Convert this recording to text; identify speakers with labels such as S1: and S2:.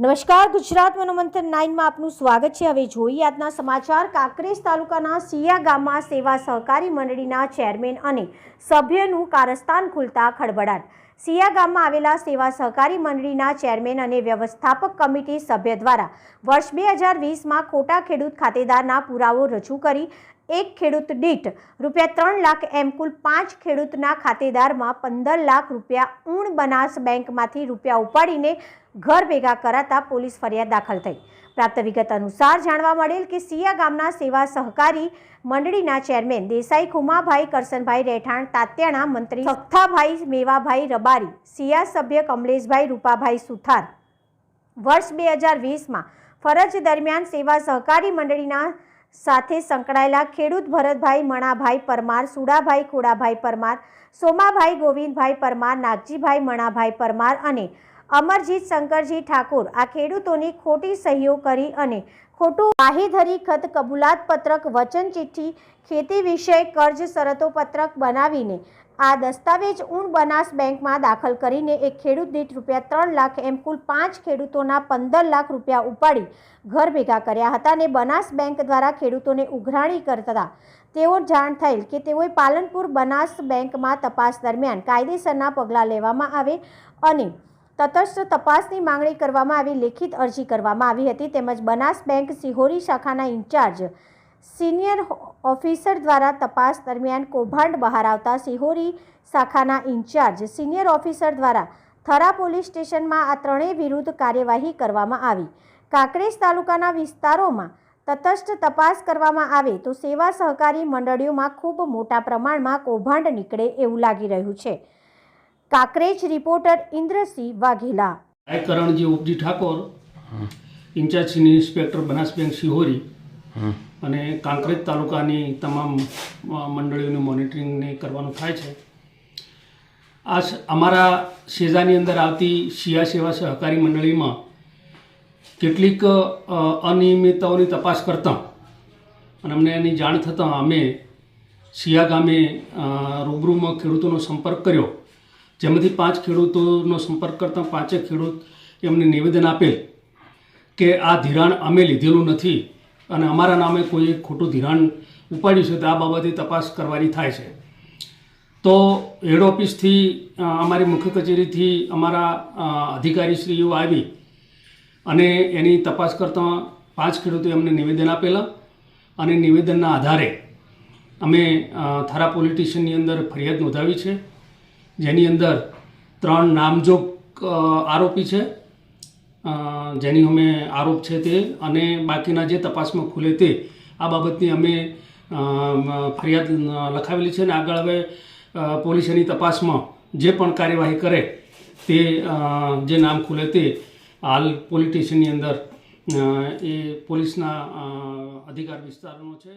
S1: નમસ્કાર, ગુજરાત મનોમંથન નાઇનમાં આપનું સ્વાગત છે. હવે જોઈએ આજના સમાચાર. કાંકરેજ તાલુકાના સિયા ગામમાં સેવા સહકારી મંડળીના ચેરમેન અને સભ્યનું કારસ્તાન ખુલતા ખળબડાટ સિયા ગામમાં આવેલા સેવા સહકારી મંડળીના ચેરમેન અને વ્યવસ્થાપક કમિટી સભ્ય દ્વારા વર્ષ બે હજાર વીસમાં ખોટા ખેડૂત ખાતેદારના પુરાવો રજૂ કરી એક ખેડૂત દીઠ રૂપિયા ત્રણ લાખ એમ કુલ પાંચ ખેડૂતના ખાતેદારમાં પંદર લાખ રૂપિયા ઊણ બનાસ બેંકમાંથી રૂપિયા ઉપાડીને ઘર ભેગા કરાતા પોલીસ ફરિયાદ દાખલ થઈ. પ્રાપ્ત વિગત અનુસાર જાણવા મળેલ કે સિયા ગામના સેવા સહકારી મંડળીના ચેરમેન દેસાઈ ખુમાભાઈ કરસનભાઈ રહેઠાણ, તાત્યાણા મંત્રી સખ્થાભાઈ મેવાભાઈ રબારી, સિયા સભ્ય કમલેશભાઈ રૂપાભાઈ સુથાર વર્ષ બે હજાર વીસમાં ફરજ દરમિયાન સેવા સહકારી મંડળીના સાથે સંકળાયેલા ખેડૂત ભરતભાઈ મણાભાઈ પરમાર, સુડાભાઈ ખોડાભાઈ પરમાર, સોમાભાઈ ગોવિંદભાઈ પરમાર, નાગજીભાઈ મણાભાઈ પરમાર અને અમરજીત શંકરજી ઠાકોર આ ખેડૂતોની ખોટી સહીઓ કરી અને ખોટું વાહીધરી ખત કબૂલાત પત્રક વચન ચિઠ્ઠી, ખેતી વિષય, કર્જ શરતો પત્રક બનાવીને આ દસ્તાવેજ ઊણ બનાસ બેંકમાં દાખલ કરીને એક ખેડૂત દીઠ રૂપિયા ત્રણ લાખ એમ કુલ પાંચ ખેડૂતોના પંદર લાખ રૂપિયા ઉપાડી ઘર ભેગા કર્યા હતા અને બનાસ બેંક દ્વારા ખેડૂતોને ઉઘરાણી કરતા તેઓ જાણ થયેલ કે તેઓએ પાલનપુર બનાસ બેંકમાં તપાસ દરમિયાન કાયદેસરના પગલાં લેવામાં આવે અને તટસ્થ તપાસની માંગણી કરવામાં આવી, લેખિત અરજી કરવામાં આવી હતી. તેમજ બનાસ બેંક સિહોરી શાખાના ઇન્ચાર્જ, સિનિયર ઓફિસર દ્વારા તપાસ દરમિયાન કૌભાંડ બહાર આવતા સિહોરી શાખાના ઇન્ચાર્જ, સિનિયર ઓફિસર દ્વારા થરા પોલીસ સ્ટેશનમાં આ ત્રણેય વિરુદ્ધ કાર્યવાહી કરવામાં આવી. કાંકરેજ તાલુકાના વિસ્તારોમાં તટસ્થ તપાસ કરવામાં આવે તો સેવા સહકારી મંડળીઓમાં ખૂબ મોટા પ્રમાણમાં કૌભાંડ નીકળે એવું લાગી રહ્યું છે. કાંકરેજ રિપોર્ટર ઇન્દ્રસિંહ વાઘેલા.
S2: આય Karanji ઉપજી Thakor in charge senior inspector Banas bank Shihori અને કાંકરેજ તાલુકાની તમામ મંડળીઓનું મોનિટરિંગને કરવાનું થાય છે. આ અમારા શેજાની અંદર આવતી શિયા સેવા સહકારી મંડળીમાં કેટલીક અનિયમિતતાઓની તપાસ કરતાં અને અમને એની જાણ થતાં અમે શિયા ગામે રૂબરૂમાં ખેડૂતોનો સંપર્ક કર્યો. જેમાંથી પાંચ ખેડૂતોનો સંપર્ક કરતાં પાંચે ખેડૂત એમને નિવેદન આપેલ કે આ ધિરાણ અમે લીધેલું નથી અને અમારા નામે કોઈ ખોટું ધિરાણ ઉપાડ્યું છે તો આ બાબતે તપાસ કરવાની થાય છે. તો હેડ ઓફિસથી અમારી મુખ્ય કચેરીથી અમારા અધિકારીશ્રીઓ આવી અને એની તપાસ કરતાં પાંચ ખેડૂતોએ અમને નિવેદન આપેલા અને નિવેદનના આધારે અમે થારા પોલીસ સ્ટેશનની અંદર ફરિયાદ નોંધાવી છે. જેની અંદર ત્રણ નામજોગ આરોપી છે. જેની અમે આરોપ છે તે અને બાકીના જે તપાસમાં ખુલે તે, આ બાબતની અમે ફરિયાદ લખાવેલી છે અને આગળ હવે પોલીસની તપાસમાં જે પણ કાર્યવાહી કરે તે જે નામ ખુલે તે, હાલ પોલીસ સ્ટેશનની અંદર એ પોલીસના અધિકાર વિસ્તારનો છે